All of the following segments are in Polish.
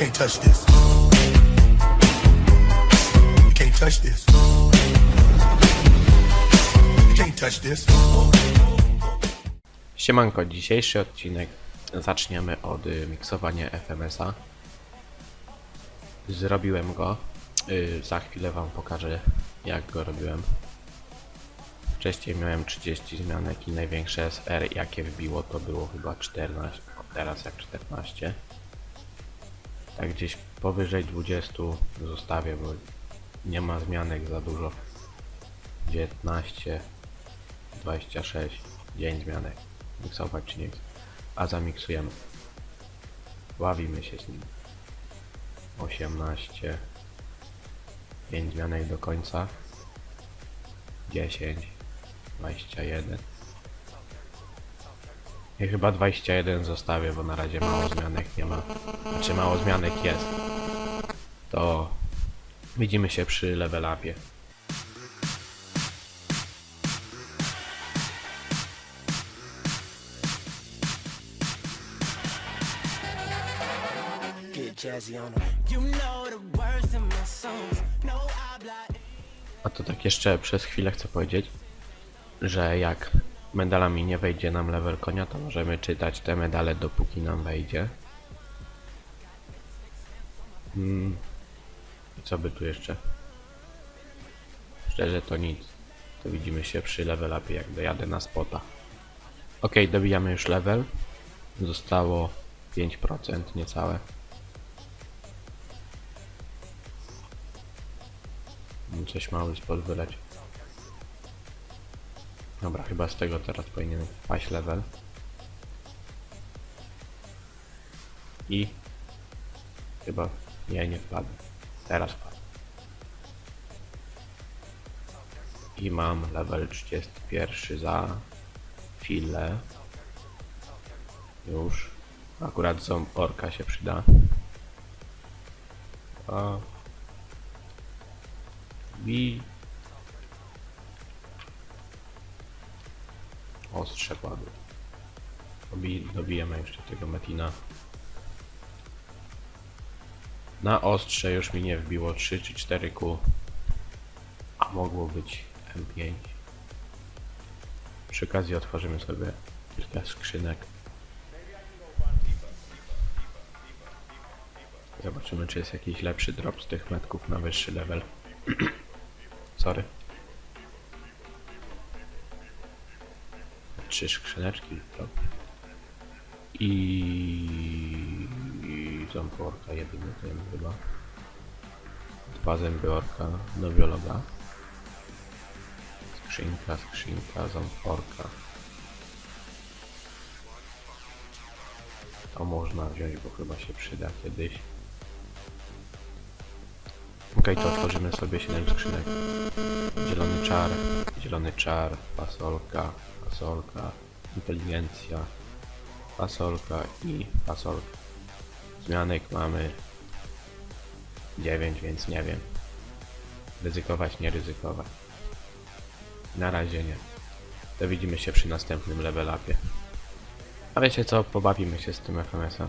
can't touch this. You can't touch this. You can't touch this. Siemanko, dzisiejszy odcinek zaczniemy od y, miksowania FMS-a. Zrobiłem go. Y, za chwilę wam pokażę jak go robiłem. Wcześniej miałem 30 zmianek i największe SR jakie wbiło to było chyba 14, a teraz jak 14. Tak gdzieś powyżej 20 zostawię, bo nie ma zmianek za dużo. 19, 26, dzień zmianek. Miksować czy nie. A zamiksujemy. Bawimy się z nim. 18. 5 zmianek do końca. 10. 21. I chyba 21 zostawię, bo na razie mało zmianek nie ma. Znaczy mało zmianek jest. To widzimy się przy level upie. A to tak jeszcze przez chwilę chcę powiedzieć, że jak medalami nie wejdzie nam level konia, to możemy czytać te medale dopóki nam wejdzie. Mm. I co by tu jeszcze? Szczerze to nic. To widzimy się przy level upie, jak dojadę na spota. Ok, dobijamy już level. Zostało 5% niecałe. Coś mały spod wyleć. Dobra, chyba z tego teraz powinien paść level. I chyba nie, nie wpadł. Teraz wpadł. I mam level 31 za chwilę. Już. Akurat ząb orka się przyda. A i ostrze padło. Dobi, dobijemy jeszcze tego metina. Na ostrze już mi nie wbiło 3 czy 4 ku, a mogło być M5. Przy okazji otworzymy sobie kilka skrzynek. Zobaczymy, czy jest jakiś lepszy drop z tych metków na wyższy level. Sorry. Trzy skrzyneczki. I... I ząb orka jedyny ten chyba. Dwa zęby orka do biologa. Skrzynka, skrzynka, ząb orka. To można wziąć, bo chyba się przyda kiedyś. Okej, to otworzymy sobie 7 skrzynek. Zielony czar, zielony czar, fasolka, fasolka, inteligencja, fasolka i fasolka. Zmianek mamy 9, więc nie wiem. Ryzykować, nie ryzykować. Na razie nie. To widzimy się przy następnym level upie. A wiecie co, pobawimy się z tym FMS-em.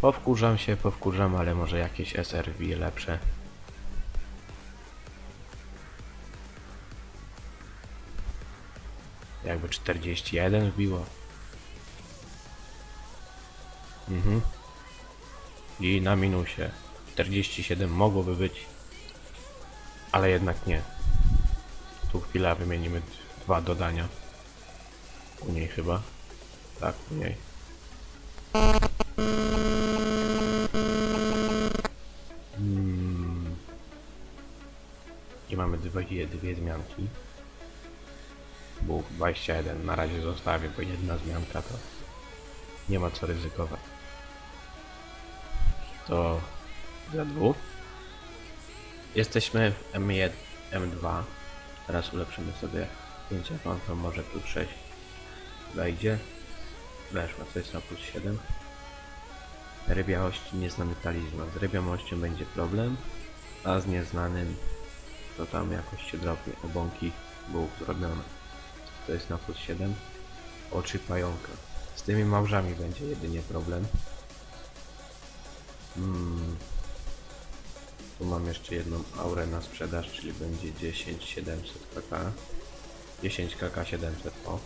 Powkurzam się, powkurzam, ale może jakieś SR wbije lepsze. Jakby 41 wbiło. Mhm. I na minusie. 47 mogłoby być. Ale jednak nie. Tu chwila wymienimy dwa dodania. U niej chyba. Tak, u niej. Mm. I mamy dwie, dwie zmianki. Bóg 21 na razie zostawię, bo jedna zmianka to nie ma co ryzykować. To za dwóch. Jesteśmy w M1, M2. Teraz ulepszymy sobie 5 to może plus 6 wejdzie. Weszła, to jest na plus 7. Rybiałości nie znamy talizma. Z rybiałością będzie problem, a z nieznanym to tam jakoś się dropnie. Obąki był zrobione. To jest na plus 7. Oczy pająka. Z tymi małżami będzie jedynie problem. Mm. Tu mam jeszcze jedną aurę na sprzedaż, czyli będzie 10 700 kk. 10 kk 700 o.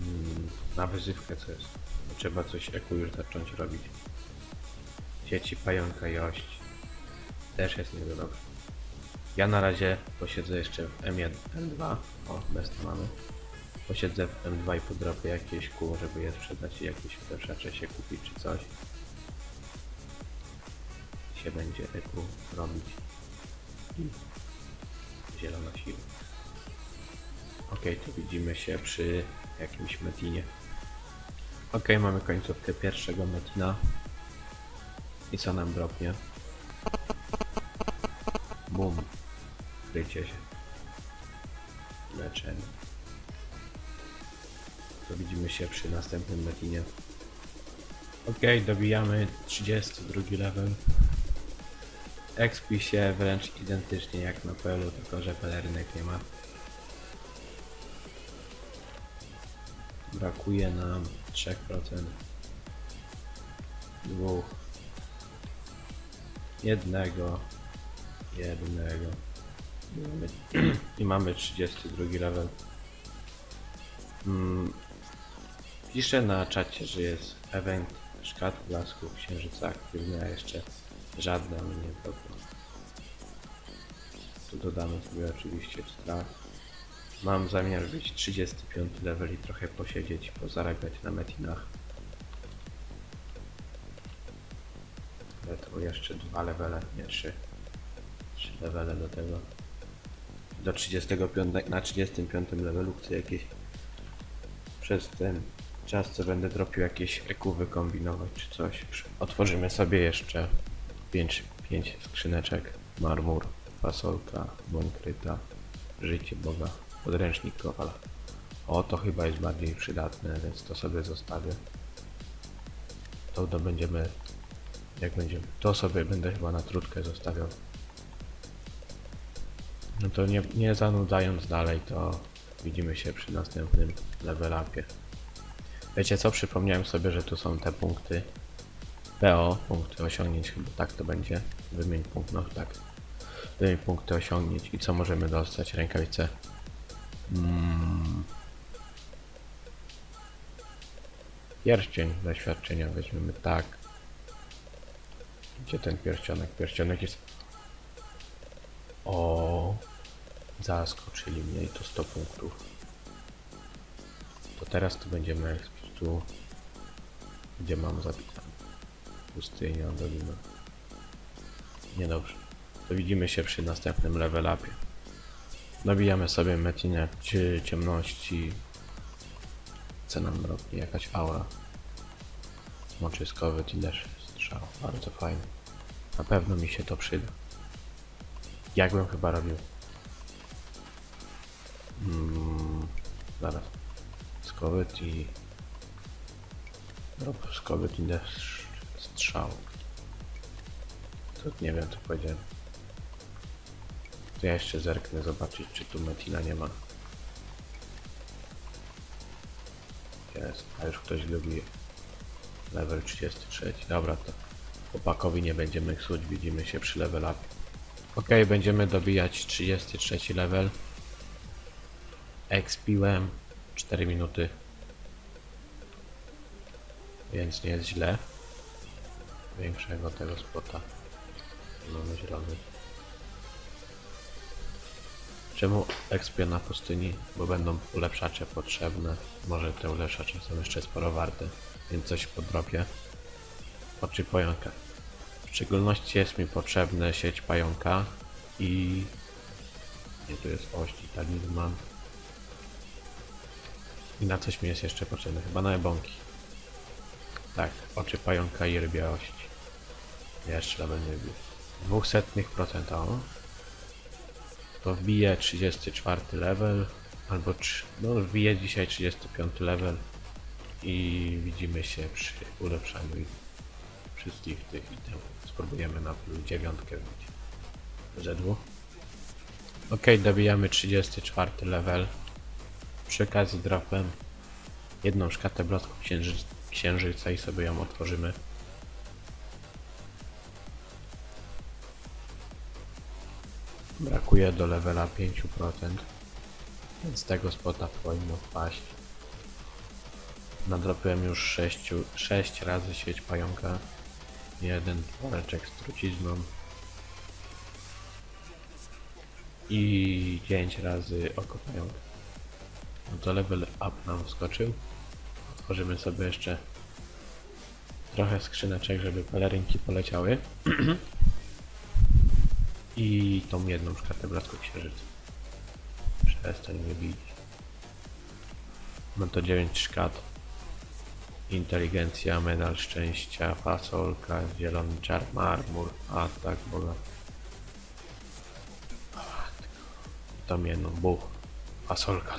Mm, na wyzywkę co jest? Trzeba coś eku już zacząć robić. Sieci pająka i. Też jest nie dobrze. Ja na razie posiedzę jeszcze w M1, M2. O, bez mamy. Posiedzę w M2 i podrobię jakieś kół, żeby je sprzedać i jakieś ulepszacze się kupić czy coś. Się będzie eku robić. Zielona siła. Okej, to widzimy się przy jakimś metinie. Okej, mamy końcówkę pierwszego metina. I co nam dropnie? Bum. Krycie się. Leczenie. To widzimy się przy następnym metinie. Okej, dobijamy 32 level. Expi się wręcz identycznie jak na PL, tylko że pelerynek nie ma. Brakuje nam 3%. Dwóch. Jednego. Jednego. I mamy, i mamy 32 level. Mm. Piszę na czacie, że jest event szkat blasku księżyca aktywny, a jeszcze żadna mi nie dropła. Tu dodamy sobie oczywiście strach. Mam zamiar być 35 level i trochę posiedzieć pozarabiać na metinach. Ale to jeszcze dwa levele, nie trzy. Trzy levele do tego. Do 35, na 35 levelu chcę jakieś przez ten czas, co będę dropił jakieś EQ wykombinować czy coś. Otworzymy sobie jeszcze 5, 5 skrzyneczek. Marmur, fasolka, bąkryta, życie Boga, podręcznik Kowala. O, to chyba jest bardziej przydatne, więc to sobie zostawię. To dobędziemy, jak będziemy, to sobie będę chyba na trutkę zostawiał. No to nie, nie zanudzając dalej, to widzimy się przy następnym level upie. Wiecie co? Przypomniałem sobie, że tu są te punkty PO, punkty osiągnięć, chyba tak to będzie. Wymień punkt, no tak. Wymień punkty osiągnięć i co możemy dostać? Rękawice. Mm. Pierścień doświadczenia weźmiemy tak. Gdzie ten pierścionek? Pierścionek jest... O, Zaskoczyli mnie i to 100 punktów. To teraz tu będziemy tu, gdzie mam zapisane. Pustynia, dolina. Niedobrze. To widzimy się przy następnym level upie. Nabijamy sobie metinę cie- ciemności. Co nam robi? Jakaś aura. Moczyskowy Tinder strzał. Bardzo fajny. Na pewno mi się to przyda. Jakbym chyba robił Mm, zaraz. Skowyt i... Rob skowyt i deszcz strzał. To nie wiem co powiedziałem. To ja jeszcze zerknę zobaczyć czy tu Metina nie ma. Jest, a już ktoś lubi level 33. Dobra to chłopakowi nie będziemy ksuć, widzimy się przy level up. Ok, będziemy dobijać 33 level. Expiłem 4 minuty. Więc nie jest źle. Większego tego spota. Mamy zielony. Czemu expię na pustyni? Bo będą ulepszacze potrzebne. Może te ulepszacze są jeszcze sporo warte. Więc coś podrobię. Oczy pająka. W szczególności jest mi potrzebne sieć pająka i... Nie, tu jest oś i talizman. I na coś mi jest jeszcze potrzebne, chyba na ebonki. Tak, oczy pająka i rybia ość. Jeszcze. Dwóch setnych procenta, o. To wbije 34 level, albo no wbije dzisiaj 35 level i widzimy się przy ulepszaniu ich wszystkich tych itemów. Spróbujemy na plus dziewiątkę wbić. ZW. Ok, dobijamy 34 level przy okazji drapem jedną szkatę blasku księży księżyca i sobie ją otworzymy. Brakuje do levela 5%, więc tego spota powinno wpaść. Nadropiłem już 6, 6 razy sieć pająka. Jeden woreczek z trucizną. I 9 razy oko pająka. No to level up nam wskoczył. Otworzymy sobie jeszcze trochę skrzyneczek, żeby pelerynki poleciały. I tą jedną szkatę blasku księżyca. Przestań mnie bić. No to 9 szkat. Inteligencja, medal szczęścia, fasolka, zielony czar, marmur, atak, boga. Tą jedną, buch, fasolka.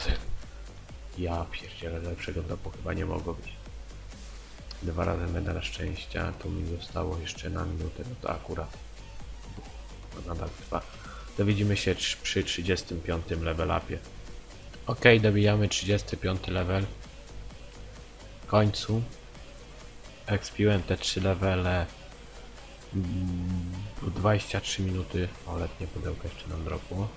Ja pierdzielę, lepszego dropu chyba nie mogło być. Dwa razy medal szczęścia, tu mi zostało jeszcze na minutę, no to akurat to nadal trwa. To widzimy się przy 35 level upie. Ok, dobijamy 35 level. W końcu expiłem te 3 levele mm, w 23 minuty. O, letnie pudełko jeszcze nam dropło.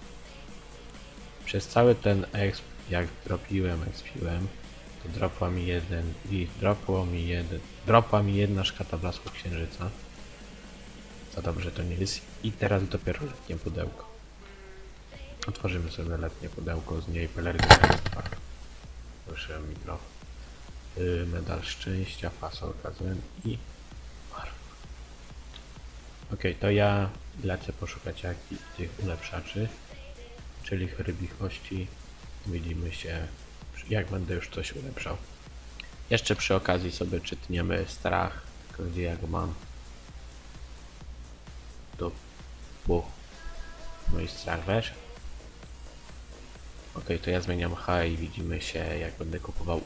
Przez cały ten exp, jak dropiłem, expiłem, to dropła mi jeden i dropło mi jeden, dropła mi jedna szkata blasku księżyca. Za dobrze to nie jest. I teraz dopiero letnie pudełko. Otworzymy sobie letnie pudełko, z niej pelerynka. Proszę mikro. Yy, medal szczęścia, fasolka zen i. Okej, to ja lecę poszukać jaki, tych ulepszaczy, czyli rybich kości. Widzimy się, jak będę już coś ulepszał. Jeszcze przy okazji sobie czytniemy strach, gdzie ja go mam do buch. No i strach weź. Ok, to ja zmieniam H i widzimy się jak będę kupował.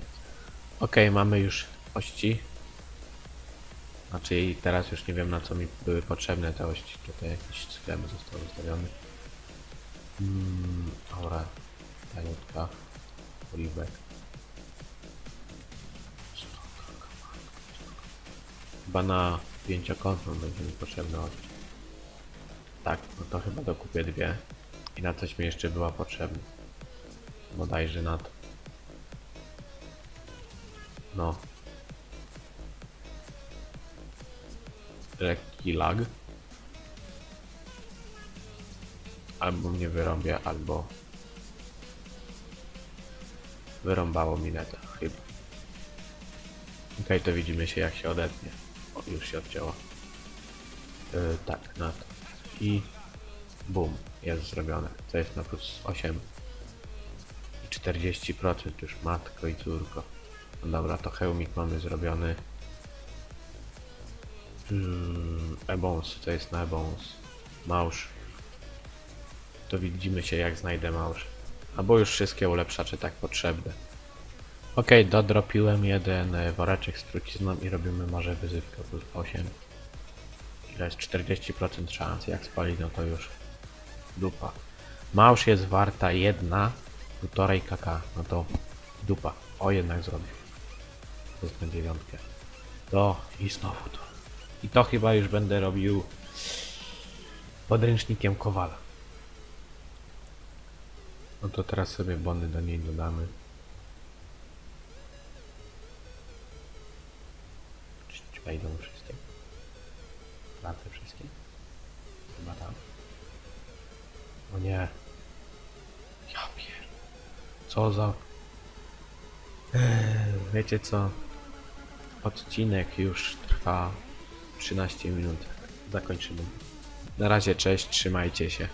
Ok, mamy już ości. Znaczy teraz już nie wiem na co mi były potrzebne te ości. Tutaj jakiś sklep został zostawiony. Mm, aura. Tajutka. Oliwek. Chyba na pięciokątną będzie mi potrzebna. Tak, no to chyba dokupię dwie. I na coś mi jeszcze była potrzebna. Bodajże na to. No. Lekki lag. Albo mnie wyrąbię, albo wyrąbało mi neta, chyba. Okej, to widzimy się jak się odetnie. O, już się odcięło. Yy, tak, na to. I bum, jest zrobione. To jest na plus 8 i 40% już matko i córko. No dobra, to hełmik mamy zrobiony. Hmm, Ebons, to jest na Ebons. Małż. To widzimy się jak znajdę małż. Albo już wszystkie ulepszacze tak potrzebne. Ok, dodropiłem jeden e, woreczek z trucizną i robimy może wyzywkę plus 8. Ile jest 40% szans, jak spali no to już dupa. Małż jest warta jedna, półtorej kk, no to dupa. O jednak zrobię. Wezmę dziewiątkę. To i znowu to. I to chyba już będę robił podręcznikiem Kowala. No to teraz sobie bony do niej dodamy. Czy, czy wejdą wszystkie? Prace wszystkie? Chyba tam. O nie. Ja pier... Co za... Eee, wiecie co? Odcinek już trwa 13 minut. Zakończymy. Na razie cześć, trzymajcie się.